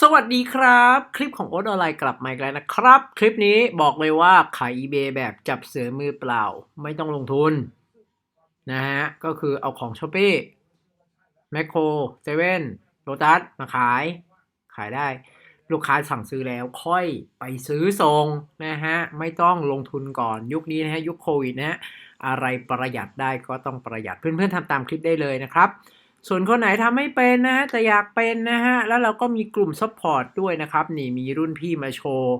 สวัสดีครับ คลิปของโอ๊ตออนไลน์กลับมาอีกแล้วนะครับ คลิปนี้บอกเลยว่าขาย eBay แบบจับเสือมือเปล่า ไม่ต้องลงทุน นะฮะ ก็คือเอาของช้อปปี้แมคโครเซเว่นโ t ตัสมาขาย ขายได้ ลูกค้าสั่งซื้อแล้วค่อยไปซื้อส่งนะฮะ ไม่ต้องลงทุนก่อนยุคนี้นะฮะ ยุคโควิดนะฮะ อะไรประหยัดได้ก็ต้องประหยัดเพื่อนๆทำตามคลิปได้เลยนะครับ ส่วนคนไหนทำไม่เป็นนะฮะแต่อยากเป็นนะฮะแล้วเราก็มีกลุ่มซัพพอร์ตด้วยนะครับนี่มีรุ่นพี่มาโชว์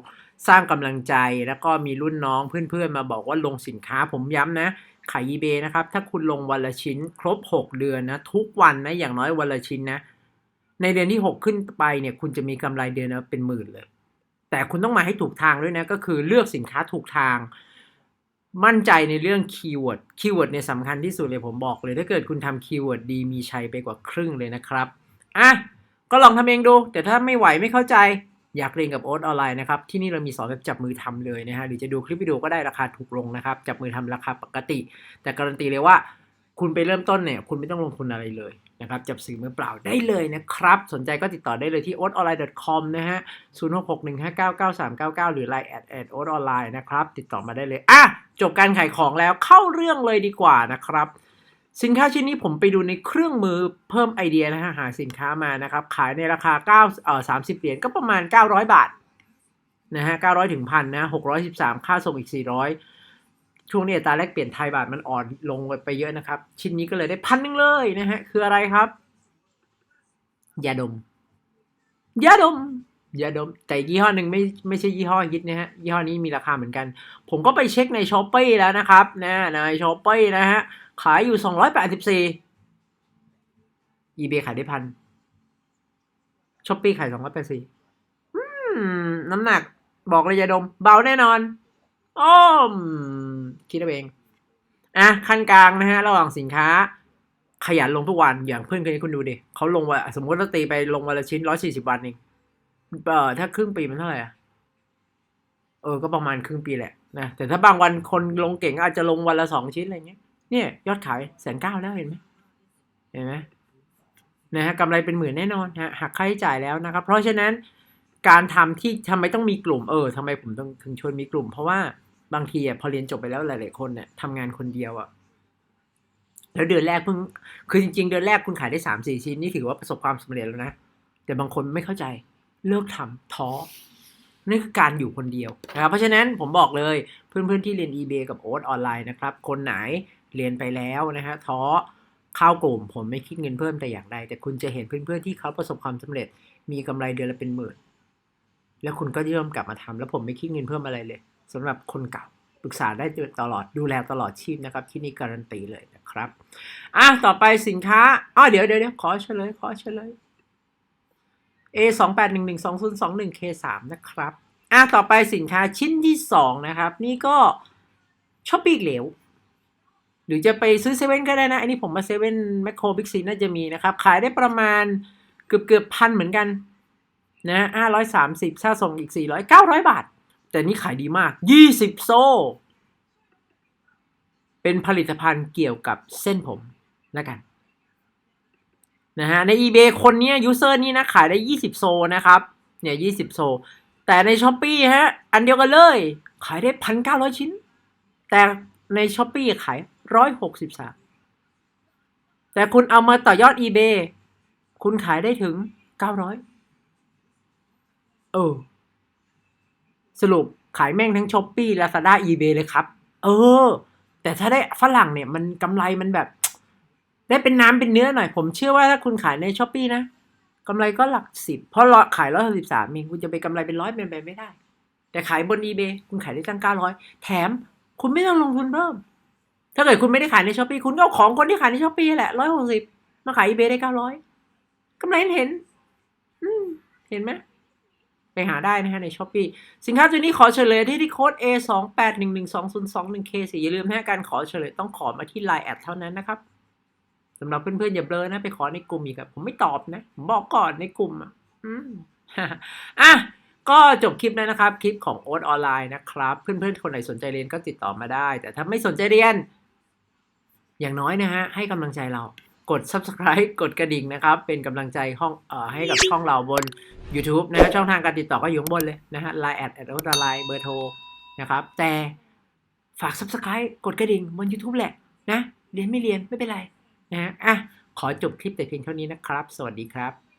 สร้างกำลังใจแล้วก็มีรุ่นน้องเพื่อนๆ มาบอกว่าลงสินค้าผมย้ำนะขาย eBay นะครับ ถ้าคุณลงวันละชิ้นครบ 6 เดือนนะ ทุกวันนะ อย่างน้อยวันละชิ้นนะ ในเดือนที่ 6 ขึ้นไปเนี่ย คุณจะมีกำไรเดือนละเป็นหมื่นเลย แต่คุณต้องมาให้ถูกทางด้วยนะ ก็คือเลือกสินค้าถูกทาง มั่นใจในเรื่องคีย์เวิร์ด คีย์เวิร์ดเนี่ยสำคัญที่สุดเลยผมบอกเลยถ้าเกิดคุณทำคีย์เวิร์ดดีมีชัยไปกว่าครึ่งเลยนะครับ อะ ก็ลองทำเองดู แต่ถ้าไม่ไหวไม่เข้าใจ อยากเรียนกับโอ๊ตออนไลน์นะครับ ที่นี่เรามีสอนแบบจับมือทำเลยนะฮะ หรือจะดูคลิปวิดีโอก็ได้ราคาถูกลงนะครับ จับมือทำราคาปกติ แต่การันตีเลยว่า คุณไปเริ่มต้นเนี่ย คุณไม่ต้องลงทุนอะไรเลย นะครับจับสื่อมือเปล่าได้เลยนะครับ สนใจก็ติดต่อได้เลยที่ o a t o n l i n e c o m นะฮะ0661599399 หรือ line at at o a t online นะครับ ติดต่อมาได้เลย อะ จบการขายของแล้วเข้าเรื่องเลยดีกว่านะครับ สินค้าชิ้นนี้ผมไปดูในเครื่องมือเพิ่มไอเดียนะฮะหาสินค้ามานะครับ ขายในราคา9เอ่อ30 เหรียญก็ประมาณ 900 บาทนะฮะ900ถึงพันนะ613 ค่าส่งอีก 400 ช่วงนี้อัตราแลกเปลี่ยนไทยบาทมันอ่อนลงไปเยอะนะครับ ชิ้นนี้ก็เลยได้พันหนึ่งเลยนะฮะ คืออะไรครับยาดมยาดมยาดม แต่ยี่ห้อหนึ่งไม่ไม่ใช่ยี่ห้อฮิตนะฮะ ยี่ห้อนี้มีราคาเหมือนกัน ผมก็ไปเช็คในช้อปปี้แล้วนะครับนะในช้อปปี้นะฮะ ขายอยู่284 eBay ขายได้พันช้อปปี้ขาย284อืมน้ำหนักบอกเลยยาดม เบาแน่นอน อ้อม คิดเอาเองอะขั้นกลางนะฮะ ระหว่างสินค้า ขยันลงทุกวันอย่างเพื่อนคนนี้คุณดูดิเขาลงวันสมมติเราตีไปลงวันละชิ้นร้อยสี่สิบวันเองเออถ้าครึ่งปีมันเท่าไหร่อะเออก็ประมาณครึ่งปีแหละนะแต่ถ้าบางวันคนลงเก่งอาจจะลงวันละสองชิ้นอะไรเงี้ยเนี่ย ยอดขายแสนเก้าแล้วเห็นไหมเห็นไหมนะฮะกำไรเป็นหมื่นแน่นอนฮะหักค่าใช้จ่ายแล้วนะครับ เพราะฉะนั้น การทำที่ทำไมต้องมีกลุ่มเออทำไมผมต้องถึงชวนมีกลุ่ม เพราะว่าบางทีอะพอเรียนจบไปแล้วหลาย ๆ คนเนี่ยทำงานคนเดียวอะแล้วเดือนแรกเพิ่งคือจริง ๆ เดือนแรกคุณขายได้สามสี่ชิ้นนี่ถือว่าประสบความสำเร็จแล้วนะแต่บางคนไม่เข้าใจเลิกทำท้อนี่คือการอยู่คนเดียวนะครับเพราะฉะนั้นผมบอกเลยเพื่อนๆที่เรียน eBay กับโอ๊ตออนไลน์นะครับ คนไหนเรียนไปแล้วนะฮะท้อเข้ากลุ่มผมไม่คิดเงินเพิ่มแต่อย่างใดแต่คุณจะเห็นเพื่อนๆที่เขาประสบความสำเร็จ มีกำไรเดือนละเป็นหมื่น แล้วคุณก็เริ่มกลับมาทำแล้วผมไม่คิดเงินเพิ่มอะไรเลยสำหรับคนเก่าปรึกษาได้ตลอดดูแลตลอดชีพนะครับ ที่นี่การันตีเลยนะครับอะต่อไปสินค้าอ๋อเดี๋ยวเดี๋ยวขอเฉลยขอเฉลย A สองแปดหนึ่งหนึ่งสองศูนย์สองหนึ่ง K สามนะครับอะต่อไปสินค้าชิ้นที่สองนะครับ นี่ก็ช้อปปี้เหลวหรือจะไปซื้อเซเว่นก็ได้นะ อันนี้ผมมาเซเว่นแมคโครบิ๊กซีน่าจะมีนะครับ ขายได้ประมาณเกือบเกือบพันเหมือนกัน นะห้าร้อยสามสิบค่าส่งอีกสี่ร้อยเก้าร้อยบาท แต่นี่ขายดีมากยี่สิบโซ่ เป็นผลิตภัณฑ์เกี่ยวกับเส้นผมแล้วกันนะฮะใน eBay คนนี้ยยูเซอร์นี่นะขายได้ 20 โซนะครับเนี่ย20 โซ แต่ใน s h อ p e e ฮะอันเดียวกันเลย ขายได้ 1,900 ชิ้น แต่ใน s h อ p e e ขาย 163 แต่คุณเอามาต่อยอด eBay คุณขายได้ถึง 900 เออ สรุปขายแม่งทั้ง s h อ p e e Lazada eBay เบเลยครับ เออ แต่ถ้าได้ฝรั่งเนี่ย มันกำไรมันแบบ ได้เป็นน้ำเป็นเนื้อหน่อย ผมเชื่อว่าถ้าคุณขายในช้อปปี้นะกำไรก็หลักสิบ เพราะขายร้อยสิบสามเองคุณจะไปกำไรเป็นร้อยเป็นไปไม่ได้ แต่ขายบน eBay คุณขายได้ตั้งเก้าร้อยแถม คุณไม่ต้องลงทุนเพิ่ม ถ้าเกิดคุณไม่ได้ขายในช้อปปี้คุณก็เอาของคนที่ขายในช้อปปี้แหละร้อยหกสิบมาขาย eBay ได้เก้าร้อยกำไรเห็น เห็นไหม ไปหาได้นะฮะในช้อปปีสินค้าตัวนี้ขอเฉลยที่ที่โค้ด A สองแปดหนึ่งหนึ่งสองศูนย์สองหนึ่ง K สอย่าลืมนะการขอเฉลยต้องขอมาที่ Line แอดเท่านั้นนะครับสำหรับเพื่อนๆอย่าเบลอนะ ไปขอในกลุ่มอีกอะผมไม่ตอบนะ ผมบอกก่อนในกลุ่มอะอะก็จบคลิปแล้วนะครับ คลิปของโอ๊ตออนไลน์นะครับ เพื่อนๆ คนไหนสนใจเรียนก็ติดต่อมาได้ แต่ถ้าไม่สนใจเรียน อย่างน้อยนะฮะให้กำลังใจเรา กด subscribe กดกระดิ่งนะครับ เป็นกำลังใจห้องเอ่อให้กับช่องเราบน YouTube นะฮะช่องทางการติดต่อก็อยู่ข้างบนเลยนะฮะ Line แอดแอดอุตไลน์เบอร์โทรนะครับ แต่ฝาก subscribe กดกระดิ่งบน YouTube แหละนะ เรียนไม่เรียนไม่เป็นไรนะฮะอะขอจบคลิปแต่เพียงเท่านี้นะครับ สวัสดีครับ